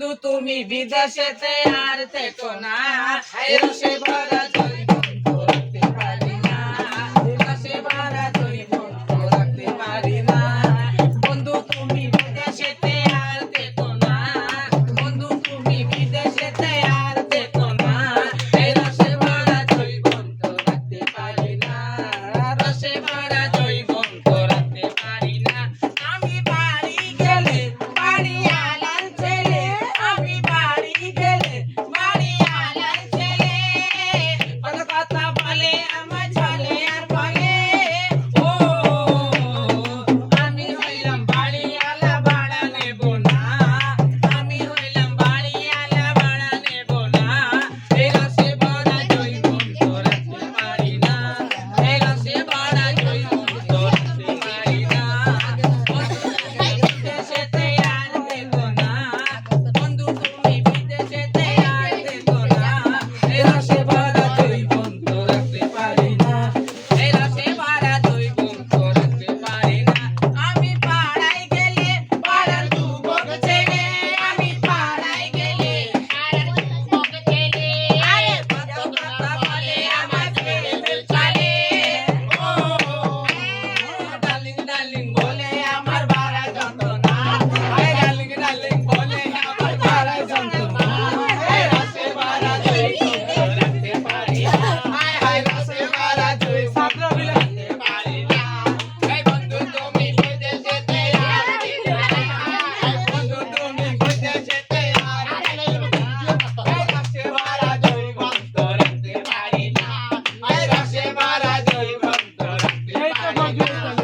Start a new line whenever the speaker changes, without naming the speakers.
বন্ধু তুমি বিদেশেতে আর থেকো না Ay,